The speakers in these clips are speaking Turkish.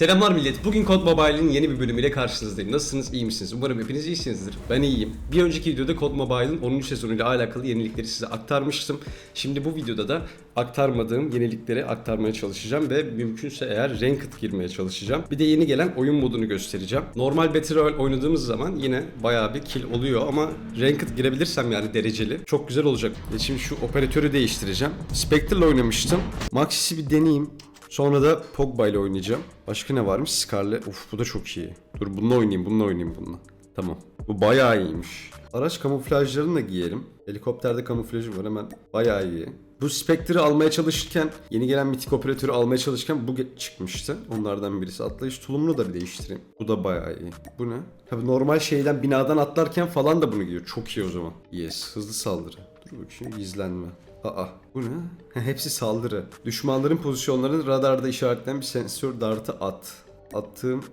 Selamlar millet. Bugün Kod Mobile'in yeni bir bölümüyle karşınızdayım. Nasılsınız? İyi misiniz? Umarım hepiniz iyisinizdir. Ben iyiyim. Bir önceki videoda Kod Mobile'ın 10. sezonuyla alakalı yenilikleri size aktarmıştım. Şimdi bu videoda da aktarmadığım yenilikleri aktarmaya çalışacağım ve mümkünse eğer Ranked girmeye çalışacağım. Bir de yeni gelen oyun modunu göstereceğim. Normal Battle Royale oynadığımız zaman yine bayağı bir kill oluyor ama Ranked girebilirsem yani dereceli çok güzel olacak. E Şimdi şu operatörü değiştireceğim. Spectre'la oynamıştım. Maxis'i bir deneyeyim. Sonra da Pogba ile oynayacağım. Başka ne varmış? Scarlet. Uf bu da çok iyi. Dur bununla oynayayım, bununla oynayayım bununla. Tamam. Bu bayağı iyiymiş. Araç kamuflajlarını da giyelim. Helikopterde kamuflajı var hemen. Bayağı iyi. Bu Spectre'ı almaya çalışırken, yeni gelen mitik operatörü almaya çalışırken bu çıkmıştı. Onlardan birisi. Atlayış tulumunu da bir değiştireyim. Bu da bayağı iyi. Bu ne? Tabii normal şeyden binadan atlarken falan da bunu giyiyor. Çok iyi o zaman. Yes. Hızlı saldırı. Dur bakayım gizlenme. Aa bu ne? Hepsi saldırı. Düşmanların pozisyonlarını radarda işaretlenen bir sensör dartı at. Attığım...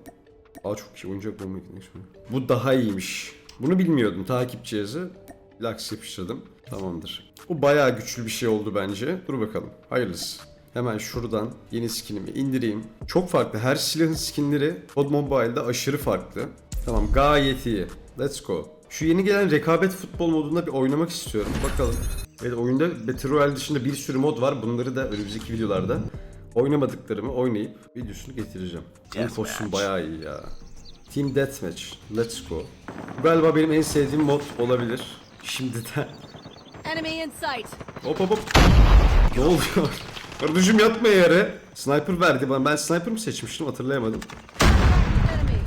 Aa çok iyi oyuncak bomba makinesi. Bu daha iyiymiş. Bunu bilmiyordum. Takip cihazı. Laks yapıştırdım. Tamamdır. Bu bayağı güçlü bir şey oldu bence. Dur bakalım. Hayırlısı. Hemen şuradan yeni skinimi indireyim. Çok farklı. Her silahın skinleri Code Mobile'da aşırı farklı. Tamam gayet iyi. Let's go. Şu yeni gelen rekabet futbol modunda bir oynamak istiyorum. Bakalım. Evet oyunda Battle Royale dışında bir sürü mod var. Bunları da önümüzdeki videolarda oynamadıklarımı oynayıp videosunu getireceğim. Bu kostüm bayağı iyi ya. Team Deathmatch. Let's go. Bu galiba benim en sevdiğim mod olabilir. Şimdiden. Enemy in sight. Hop hop hop. Ne oluyor? Kardeşim yatma yere. Sniper verdi bana. Ben sniper mı seçmiştim hatırlayamadım. Enemy.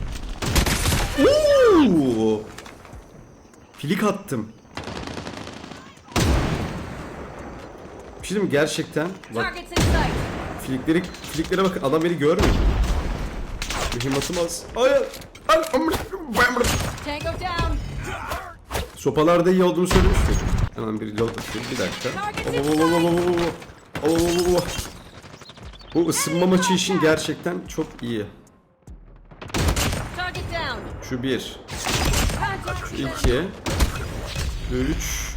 Oo! Filik attım. Bir şey diyeyim mi? Gerçekten bak Targets in sight. filikleri filiklere bak adam beni görmüyor. Mühimmatım az. Hayır. Ay, Tango down. Sopalarda iyi olduğunu söylemiştim. Hemen bir load atayım. Bir dakika. Oo, oo, oo, oo. Oo, oo, oo. Bu ısınma maçı için gerçekten çok iyi. Target down. Şu bir. Contact. İki. Üç.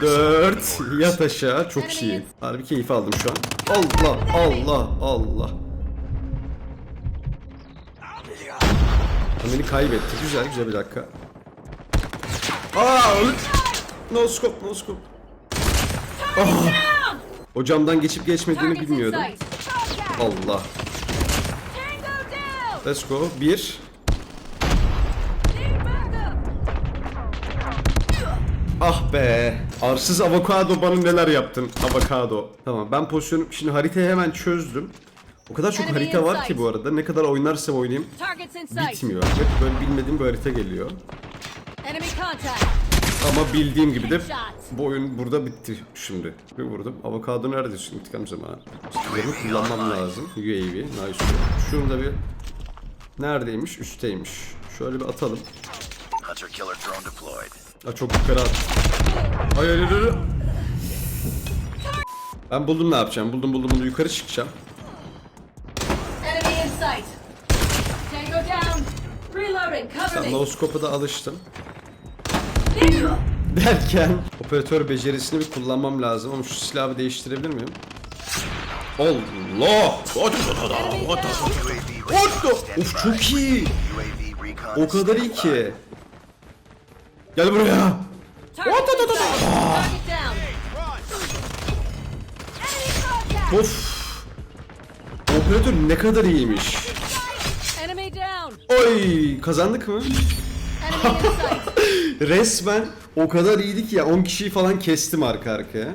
Dört. Yat aşağı. Çok iyi. Harbi keyif aldım şu an. Allah Allah Allah. Beni kaybetti. Güzel güzel bir dakika. Aa! No scope, no scope. Ah! O camdan geçip geçmediğini bilmiyordum. Allah. Let's go. Bir. Need backup. Ah be. Arsız avokado bana neler yaptın avokado. Tamam ben pozisyonu şimdi haritayı hemen çözdüm. O kadar çok harita var ki bu arada. Ne kadar oynarsam oynayayım bitmiyor. Hep böyle bilmediğim bir harita geliyor. Ama bildiğim gibi de bu oyun burada bitti şimdi. Bir vurdum. Avokado neredesin? İntikam zamanı. Skillerimi kullanmam lazım. UAV. Nice. Şunu da bir... Neredeymiş? Üstteymiş. Şöyle bir atalım. Hunter killer drone deployed. Ha çok yukarı at. Ay ay ay ay. Ben buldum ne yapacağım. Buldum buldum buldum. Yukarı çıkacağım. Enemy in sight. Tango down. Reloading. Cover Ben me. Noskop'a da alıştım. Derken operatör becerisini bir kullanmam lazım ama şu silahı değiştirebilir miyim? Allah! Of çok iyi. O kadar iyi ki. Gel buraya. Target down. Enemy contact. Of. Operatör ne kadar iyiymiş. Oy kazandık mı? Resmen o kadar iyiydi ki ya 10 kişiyi falan kestim arka arkaya.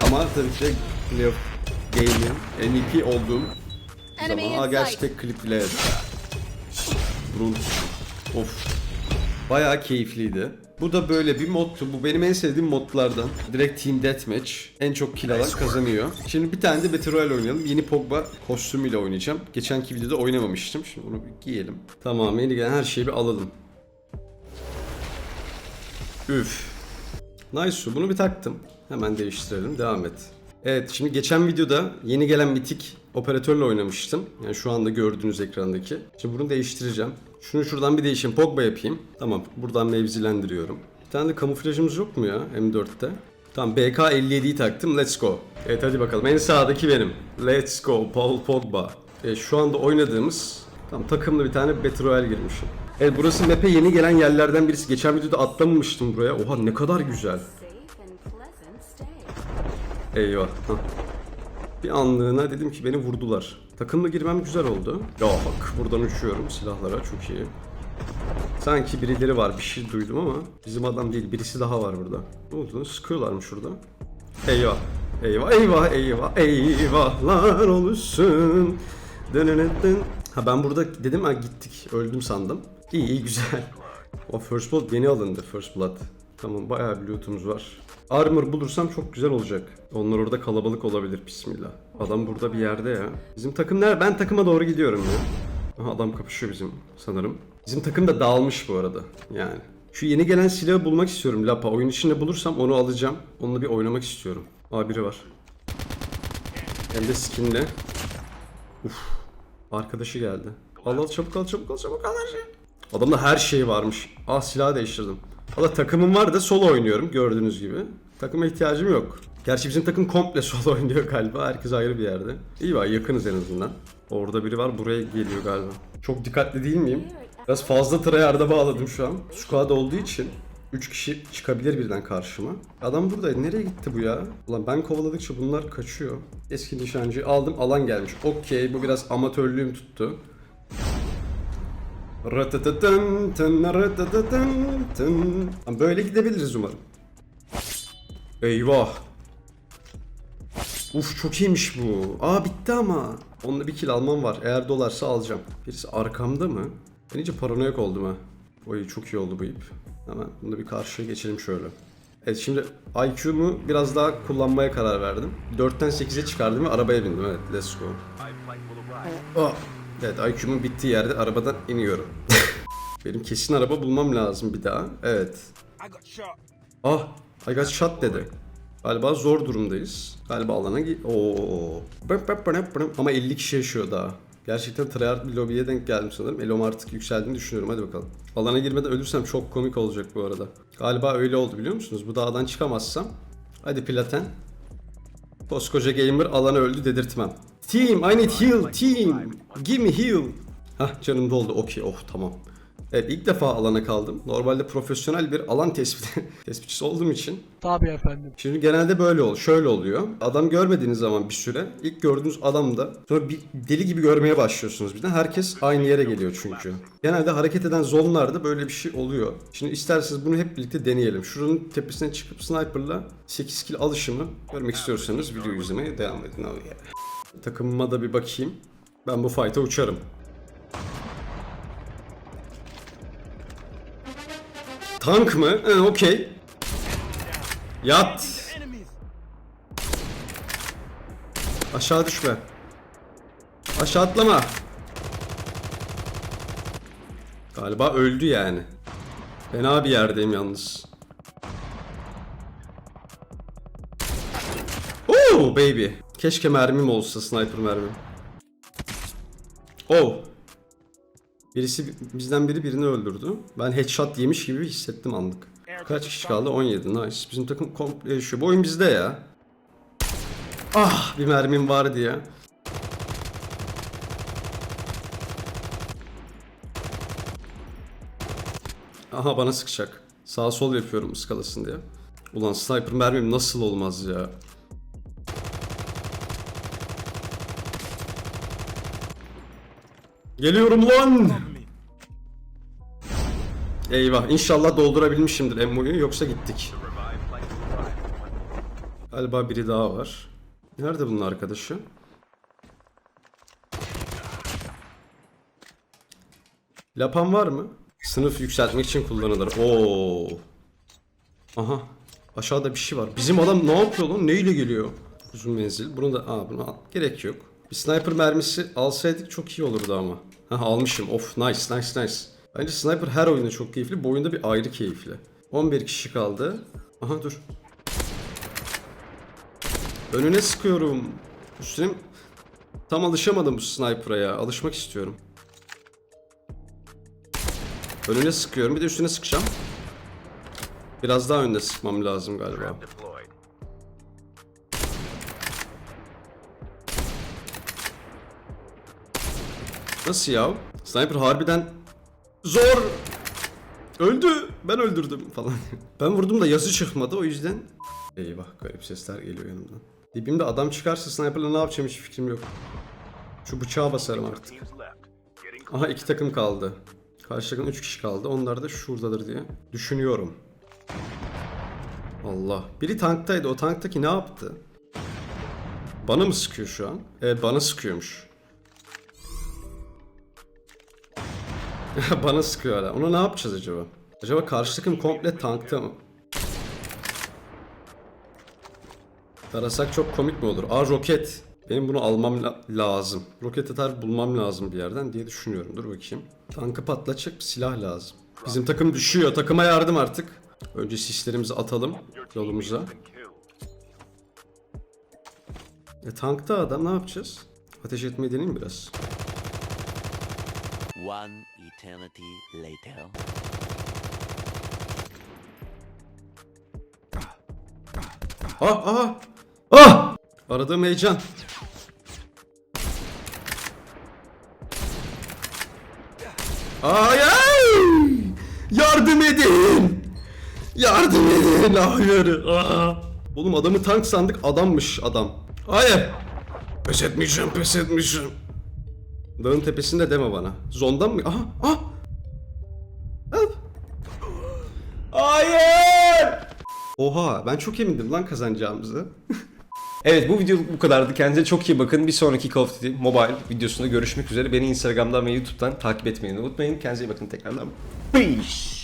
Ama tabii ki de Play of Game'in MVP olduğum Enemy zaman Aa, tek klip bile. Brun. Of. Bayağı keyifliydi. Bu da böyle bir moddu. Bu benim en sevdiğim modlardan. Direkt Team Deathmatch. En çok kill alan kazanıyor. Şimdi bir tane de Battle Royale oynayalım. Yeni Pogba kostümüyle oynayacağım. Geçenki videoda oynamamıştım. Şimdi bunu bir giyelim. Tamam yeni gelen her şeyi bir alalım. Üf. Nice bunu bir taktım. Hemen değiştirelim. Devam et. Evet şimdi geçen videoda yeni gelen mitik operatörle oynamıştım. Yani şu anda gördüğünüz ekrandaki. Şimdi bunu değiştireceğim. Şunu şuradan bir değişim Pogba yapayım. Tamam buradan mevzilendiriyorum. Bir tane de kamuflajımız yok mu ya M4'te? Tamam BK 57'yi taktım. Let's go. Evet hadi bakalım. En sağdaki benim. Let's go. Paul Pogba. E, şu anda oynadığımız tam takımlı bir tane Battle Royale girmişim. Evet burası map'e yeni gelen yerlerden birisi. Geçen videoda atlamamıştım buraya. Oha ne kadar güzel. Eyvah. Hah. Bir anlığına dedim ki beni vurdular. Takımla girmem güzel oldu. Ya bak buradan uçuyorum silahlara çok iyi. Sanki birileri var bir şey duydum ama bizim adam değil birisi daha var burada. Ne oldu lan sıkıyorlarmış şurada. Eyvah. Eyvah eyvah eyvah eyvahlar olsun. Dönönötün. Ha ben burada dedim ha gittik öldüm sandım. İyi iyi güzel. O First Blood yeni alındı First Blood. Tamam bayağı bir lootumuz var. Armor bulursam çok güzel olacak. Onlar orada kalabalık olabilir bismillah. Adam burada bir yerde ya. Bizim takım nerede? Ben takıma doğru gidiyorum ya. Adam kapışıyor bizim sanırım. Bizim takım da dağılmış bu arada yani. Şu yeni gelen silahı bulmak istiyorum Lapa. Oyun içinde bulursam onu alacağım. Onunla bir oynamak istiyorum. Aa biri var. Hem de skinle. Uf. Arkadaşı geldi. Al al çabuk al çabuk al çabuk al her şey. Adamda her şey varmış. Ah silahı değiştirdim. Valla takımım var da solo oynuyorum gördüğünüz gibi. Takıma ihtiyacım yok. Gerçi bizim takım komple solo oynuyor galiba. Herkes ayrı bir yerde. İyi var yakınız en azından. Orada biri var buraya geliyor galiba. Çok dikkatli değil miyim? Biraz fazla tryhard'a bağladım şu an. Squad olduğu için 3 kişi çıkabilir birden karşıma. Adam buradaydı. Nereye gitti bu ya? Ulan ben kovaladıkça bunlar kaçıyor. Eski nişancıyı aldım. Alan gelmiş. Okey bu biraz amatörlüğüm tuttu. Ratatatın, tın, ratatatın, tın. Tamam, Böyle gidebiliriz umarım. Eyvah. Uf çok iyiymiş bu. Aa bitti ama. Onunla bir kill almam var. Eğer dolarsa alacağım. Birisi arkamda mı? Ben iyice paranoyak oldum ha. Oy çok iyi oldu bu ip. Hemen bunu bir karşıya geçelim şöyle. Evet şimdi IQ'mu biraz daha kullanmaya karar verdim. 4'ten 8'e çıkardım ve arabaya bindim. Evet let's go. Ah, Evet IQ'mun bittiği yerde arabadan iniyorum. Benim kesin araba bulmam lazım bir daha. Evet. Ah, I got shot dedi. Galiba zor durumdayız. Galiba alana gi... Oo. Ama 50 kişi yaşıyor daha. Gerçekten tryhard bir lobiye denk geldim sanırım. Elom artık yükseldiğini düşünüyorum. Hadi bakalım. Alana girmeden ölürsem çok komik olacak bu arada. Galiba öyle oldu biliyor musunuz? Bu dağdan çıkamazsam. Hadi Platen. Koskoca gamer alana öldü dedirtmem. Team, I need heal, team. Give me heal. Hah canım doldu. Okey, oh tamam. Evet ilk defa alana kaldım. Normalde profesyonel bir alan tespiti tespitçisi olduğum için. Tabii efendim. Şimdi genelde böyle ol, şöyle oluyor. Adam görmediğiniz zaman bir süre ilk gördüğünüz adam da sonra bir deli gibi görmeye başlıyorsunuz birden. Herkes aynı yere geliyor çünkü. Genelde hareket eden zonlarda böyle bir şey oluyor. Şimdi isterseniz bunu hep birlikte deneyelim. Şuranın tepesine çıkıp sniper'la 8 kill alışımı görmek istiyorsanız videoyu izlemeye devam edin abi. Takımıma da bir bakayım. Ben bu fight'a uçarım. Tank mı? Ee, Okey. Yat. Aşağı düşme. Aşağı atlama. Galiba öldü yani. Fena bir yerdeyim yalnız. Oo baby. Keşke mermim olsa sniper mermim. Oh. Birisi bizden biri birini öldürdü. Ben headshot yemiş gibi hissettim anlık. Kaç kişi kaldı? 17. Nice. Bizim takım komple yaşıyor. Bu oyun bizde ya. Ah bir mermim vardı ya. Aha bana sıkacak. Sağ sol yapıyorum ıskalasın diye. Ulan sniper mermim nasıl olmaz ya. Geliyorum lan. Eyvah inşallah doldurabilmişimdir emmoyu yoksa gittik. Galiba biri daha var. Nerede bunun arkadaşı? Lapan var mı? Sınıf yükseltmek için kullanılır. Oo. Aha. Aşağıda bir şey var. Bizim adam ne yapıyor lan? Neyle geliyor? Uzun menzil. Bunu da aa bunu al. Gerek yok. Bir sniper mermisi alsaydık çok iyi olurdu ama. Ha almışım. Of nice nice nice. Bence sniper her oyunda çok keyifli. Bu oyunda bir ayrı keyifli. 11 kişi kaldı. Aha dur. Önüne sıkıyorum. Üstüne tam alışamadım bu sniper'a ya. Alışmak istiyorum. Önüne sıkıyorum. Bir de üstüne sıkacağım. Biraz daha önde sıkmam lazım galiba. Nasıl ya? Sniper harbiden zor. Öldü. Ben öldürdüm falan. ben vurdum da yazı çıkmadı o yüzden. Eyvah garip sesler geliyor yanımdan. Dibimde adam çıkarsa sniperla ne yapacağım hiç fikrim yok. Şu bıçağa basarım artık. Aha iki takım kaldı. Karşı takım 3 kişi kaldı. Onlar da şuradadır diye düşünüyorum. Allah. Biri tanktaydı. O tanktaki ne yaptı? Bana mı sıkıyor şu an? Evet bana sıkıyormuş. bana sıkıyor hala. Ona ne yapacağız acaba? Acaba karşı takım komple tankta mı? Tarasak çok komik mi olur? Aa roket. Benim bunu almam la- lazım. Roket atar bulmam lazım bir yerden diye düşünüyorum. Dur bakayım. Tankı patlatacak bir silah lazım. Bizim takım düşüyor. Takıma yardım artık. Önce sislerimizi atalım yolumuza. E tankta adam ne yapacağız? Ateş etmeyi deneyim biraz. One eternity later. Ah ah! Ah! Aradığım heyecan. Ay ay! Yardım edin! Yardım edin! Hayır! Ah! Oğlum adamı tank sandık adammış adam. Hayır! Pes etmeyeceğim, pes etmeyeceğim. Dağın tepesinde deme bana. Zondan mı? Aha! Ah! Help! Hayır! Oha ben çok emindim lan kazanacağımızı. Evet bu video bu kadardı. Kendinize çok iyi bakın. Bir sonraki Call of Duty Mobile videosunda görüşmek üzere. Beni Instagram'dan ve YouTube'dan takip etmeyi unutmayın. Kendinize iyi bakın tekrardan. Peace.